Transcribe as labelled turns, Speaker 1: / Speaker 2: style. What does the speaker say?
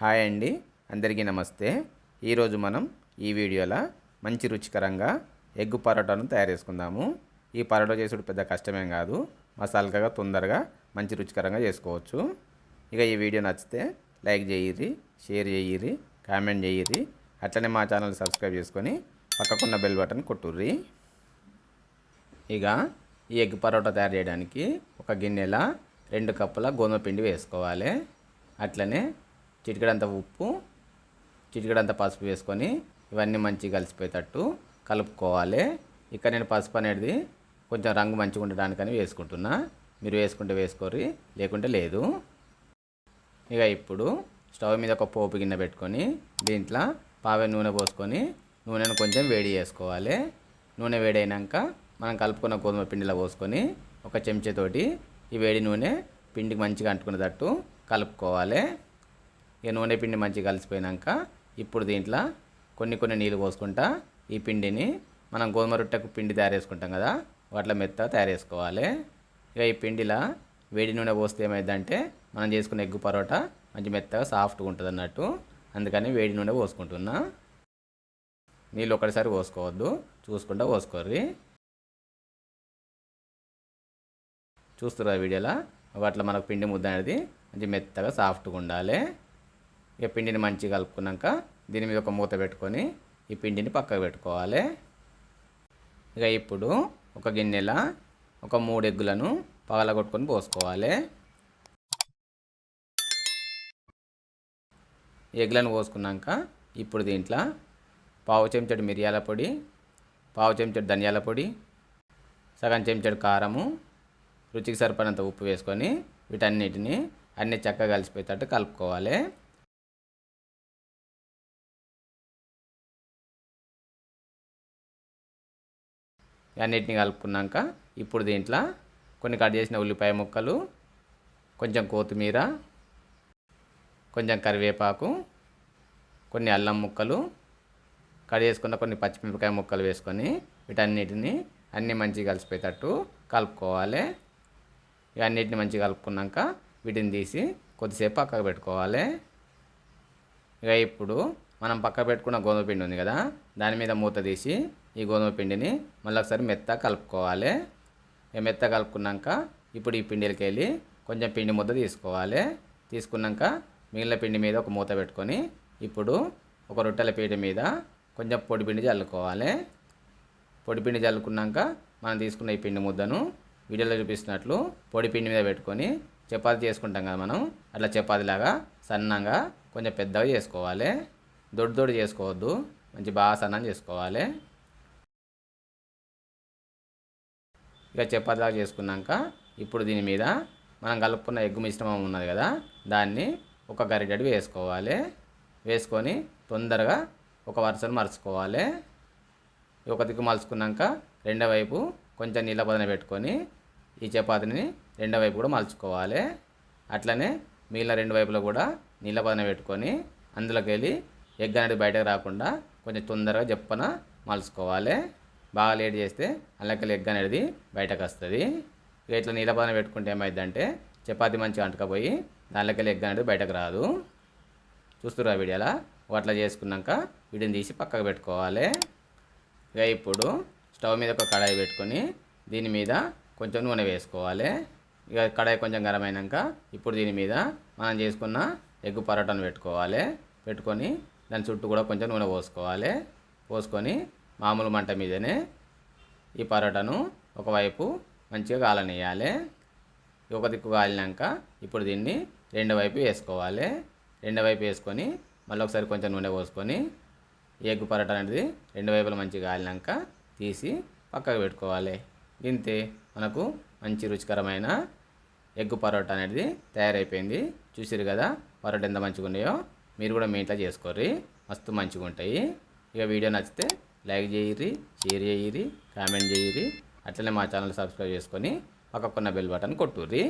Speaker 1: Hi అండి అందరికీ నమస్తే. ఈరోజు మనం ఈ వీడియోలో మంచి రుచికరంగా ఎగ్ పరోటాను తయారు చేసుకుందాము. ఈ పరోటా చేసుడు పెద్ద కష్టమేం కాదు. మసాలాగా తొందరగా మంచి రుచికరంగా చేసుకోవచ్చు. ఇక ఈ వీడియో నచ్చితే లైక్ చేయిరి షేర్ చేయిరి కామెంట్ చేయిరి అట్లనే మా ఛానల్ సబ్స్క్రైబ్ చేసుకొని పక్కకున్న బెల్ బటన్ కొట్టుర్రి. ఇక ఈ ఎగ్ పరోటా తయారు చేయడానికి ఒక గిన్నెల రెండు కప్పుల గోధుమ పిండి వేసుకోవాలి. అట్లనే చిటికడంత ఉప్పు చిటికడంత పసుపు వేసుకొని ఇవన్నీ మంచిగా కలిసిపోయేటట్టు కలుపుకోవాలి. ఇక్కడ నేను పసుపు అనేది కొంచెం రంగు మంచిగా ఉండడానికని వేసుకుంటున్నా. మీరు వేసుకుంటే వేసుకోరి లేకుంటే లేదు. ఇక ఇప్పుడు స్టవ్ మీద ఒక పోపు గిన్నె పెట్టుకొని దీంట్లో పావే నూనె పోసుకొని నూనెను కొంచెం వేడి చేసుకోవాలి. నూనె వేడైనాక మనం కలుపుకున్న గోధుమ పిండిలో పోసుకొని ఒక చెంచాతోటి ఈ వేడి నూనె పిండికి మంచిగా అంటుకునేటట్టు కలుపుకోవాలి. ఇక నూనె పిండి మంచిగా కలిసిపోయినాక ఇప్పుడు దీంట్లో కొన్ని కొన్ని నీళ్ళు పోసుకుంటా ఈ పిండిని మనం గోధుమ రొట్టెకు పిండి తయారు చేసుకుంటాం కదా వాటిలో మెత్త తయారు చేసుకోవాలి. ఇక ఈ పిండిలో వేడి నూనె పోస్తే ఏమైందంటే మనం చేసుకున్న ఎగ్గు పరోటా మంచి మెత్తగా సాఫ్ట్గా ఉంటుంది అన్నట్టు. అందుకని వేడి నూనె పోసుకుంటున్నా. నీళ్ళు ఒకటిసారి పోసుకోవద్దు చూసుకుంటా పోసుకోర్రి. చూస్తున్నారు వీడియోలో? వాటిలో మనకు పిండి ముద్ద అనేది మంచి మెత్తగా సాఫ్ట్గా ఉండాలి. ఇక పిండిని మంచిగా కలుపుకున్నాక దీని మీద ఒక మూత పెట్టుకొని ఈ పిండిని పక్కకు పెట్టుకోవాలి. ఇక ఇప్పుడు ఒక గిన్నెల ఒక మూడు ఎగ్గులను పగలగొట్టుకొని పోసుకోవాలి. ఎగ్గులను పోసుకున్నాక ఇప్పుడు దీంట్లో పావు చెంచడు మిరియాల పొడి పావు చెంచడు ధనియాల పొడి సగం చెంచడు కారము రుచికి సరిపడినంత ఉప్పు వేసుకొని వీటన్నిటిని అన్ని చక్కగా కలిసిపోయేటట్టు కలుపుకోవాలి. అన్నిటిని కలుపుకున్నాక ఇప్పుడు దీంట్లో కొన్ని కట్ చేసిన ఉల్లిపాయ ముక్కలు కొంచెం కొత్తిమీర కొంచెం కరివేపాకు కొన్ని అల్లం ముక్కలు కట్ చేసుకున్న కొన్ని పచ్చిమిరపకాయ ముక్కలు వేసుకొని వీటన్నిటిని అన్నీ మంచిగా కలిసిపోయేటట్టు కలుపుకోవాలి. ఇవన్నిటిని మంచిగా కలుపుకున్నాక వీటిని తీసి కొద్దిసేపు పక్కకు పెట్టుకోవాలి. ఇక ఇప్పుడు మనం పక్క పెట్టుకున్న గోధుమ పిండి ఉంది కదా దాని మీద మూత తీసి ఈ గోధుమ పిండిని మళ్ళీ ఒకసారి మెత్త కలుపుకోవాలి. మెత్త కలుపుకున్నాక ఇప్పుడు ఈ పిండిలకి వెళ్ళి కొంచెం పిండి ముద్ద తీసుకోవాలి. తీసుకున్నాక మిగిలిన పిండి మీద ఒక మూత పెట్టుకొని ఇప్పుడు ఒక రొట్టెల పీట మీద కొంచెం పొడి పిండి చల్లుకోవాలి. పొడి పిండి చల్లుకున్నాక మనం తీసుకున్న ఈ పిండి ముద్దను వీడియోలో చూపిస్తున్నట్లు పొడి పిండి మీద పెట్టుకొని చపాతి చేసుకుంటాం కదా మనం. అట్లా చపాతీలాగా సన్నంగా కొంచెం పెద్దగా చేసుకోవాలి. దొడ్డు దొడ్డు చేసుకోవద్దు. మంచి బాగా సన్నం చేసుకోవాలి. ఇక చపాతీలాగా చేసుకున్నాక ఇప్పుడు దీని మీద మనం కలుపుకున్న ఎగ్గు మిశ్రమం ఉన్నది కదా దాన్ని ఒక గరిటెడు వేసుకోవాలి. వేసుకొని తొందరగా ఒక వరుసను మరుచుకోవాలి. ఒక దిక్కు మలుచుకున్నాక రెండో వైపు కొంచెం నీళ్ళ పదన పెట్టుకొని ఈ చపాతీని రెండో వైపు కూడా మలుచుకోవాలి. అట్లనే మిగిలిన రెండు వైపులో కూడా నీళ్ళ పదన పెట్టుకొని అందులోకి వెళ్ళి ఎగ్ అనేది బయటకు రాకుండా కొంచెం తొందరగా చెప్పన మలుచుకోవాలి. బాగా లేట్ చేస్తే అందులోకి ఎగ్ అనేది బయటకు వస్తుంది. ఇక ఇట్లా నీళ్ళ పెట్టుకుంటే ఏమైందంటే చపాతి మంచిగా అంటుకపోయి దానిలోకి ఎగ్ అనేది బయటకు రాదు. చూస్తురా వీడియోలా? అట్లా చేసుకున్నాక వీడిని తీసి పక్కకు పెట్టుకోవాలి. ఇక ఇప్పుడు స్టవ్ మీద ఒక కడాయి పెట్టుకొని దీని మీద కొంచెం నూనె వేసుకోవాలి. ఇక కడాయి కొంచెం గరం అయినాక ఇప్పుడు దీని మీద మనం చేసుకున్న ఎగ్ పరోటాను పెట్టుకోవాలి. పెట్టుకొని దాని చుట్టూ కూడా కొంచెం నూనె పోసుకోవాలి. పోసుకొని మామూలు మంట మీదనే ఈ పరోటాను ఒకవైపు మంచిగా కాలనియాలి ఒక దిక్కు కాలినాక ఇప్పుడు దీన్ని రెండు వైపు వేసుకోవాలి. రెండు వైపు వేసుకొని మళ్ళీ ఒకసారి కొంచెం నూనె పోసుకొని ఎగ్ పరోటా అనేది రెండు వైపులు మంచిగా కాలినాక తీసి పక్కకు పెట్టుకోవాలి. ఇంతే మనకు మంచి రుచికరమైన ఎగ్ పరోటా అనేది తయారైపోయింది. చూసారు కదా పరోటా ఎంత మంచిగా ఉన్నాయో మీరు కూడా మీ ఇంట్లో చేసుకోర్రి. మస్తు మంచిగా ఉంటాయి ఇక వీడియో నచ్చితే లైక్ చేయరి షేర్ చేయరి కామెంట్ చేయరి అట్లనే మా ఛానల్ సబ్స్క్రైబ్ చేసుకొని పక్కకున్న బెల్ బటన్ కొట్టుర్రి.